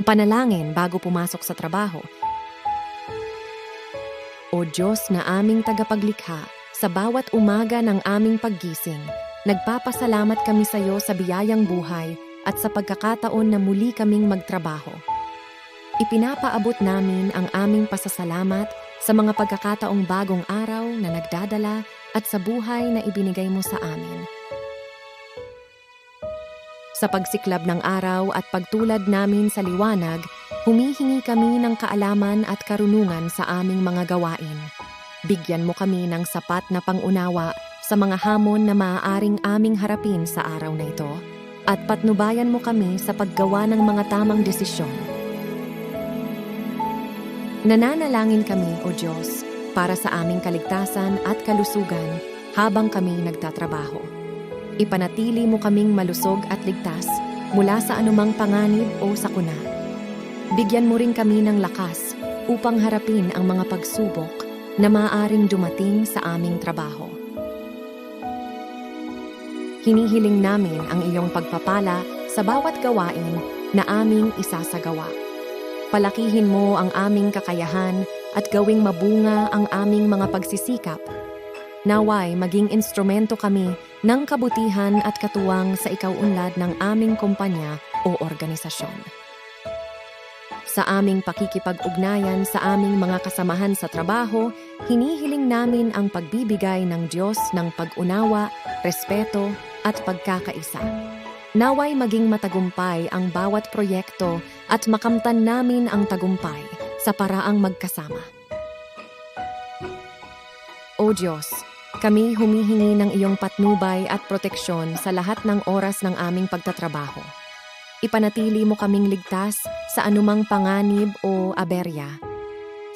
Panalangin bago pumasok sa trabaho. O Diyos na aming tagapaglikha, sa bawat umaga ng aming paggising, nagpapasalamat kami sa iyo sa biyayang buhay at sa pagkakataon na muli kaming magtrabaho. Ipinapaabot namin ang aming pasasalamat sa mga pagkakataong bagong araw na nagdadala at sa buhay na ibinigay mo sa amin. Sa pagsiklab ng araw at pagtulad namin sa liwanag, humihingi kami ng kaalaman at karunungan sa aming mga gawain. Bigyan mo kami ng sapat na pangunawa sa mga hamon na maaaring aming harapin sa araw na ito at patnubayan mo kami sa paggawa ng mga tamang desisyon. Nananalangin kami, O Diyos, para sa aming kaligtasan at kalusugan habang kami nagtatrabaho. Ipanatili mo kaming malusog at ligtas mula sa anumang panganib o sakuna. Bigyan mo rin kami ng lakas upang harapin ang mga pagsubok na maaaring dumating sa aming trabaho. Hinihiling namin ang iyong pagpapala sa bawat gawain na aming isasagawa. Palakihin mo ang aming kakayahan at gawing mabunga ang aming mga pagsisikap. Naway maging instrumento kami ng kabutihan at katuwang sa ikaunlad ng aming kumpanya o organisasyon. Sa aming pakikipag-ugnayan sa aming mga kasamahan sa trabaho, hinihiling namin ang pagbibigay ng Diyos ng pag-unawa, respeto at pagkakaisa. Naway maging matagumpay ang bawat proyekto at makamtan namin ang tagumpay sa paraang magkasama. O Diyos, kami humihingi ng iyong patnubay at proteksyon sa lahat ng oras ng aming pagtatrabaho. Ipanatili mo kaming ligtas sa anumang panganib o aberya.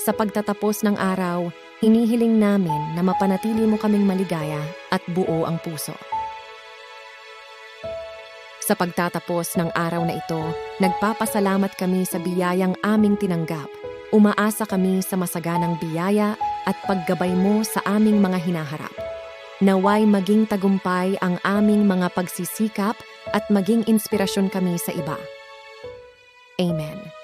Sa pagtatapos ng araw, hinihiling namin na mapanatili mo kaming maligaya at buo ang puso. Sa pagtatapos ng araw na ito, nagpapasalamat kami sa biyayang aming tinanggap. Umaasa kami sa masaganang biyaya at paggabay mo sa aming mga hinaharap. Naway maging tagumpay ang aming mga pagsisikap at maging inspirasyon kami sa iba. Amen.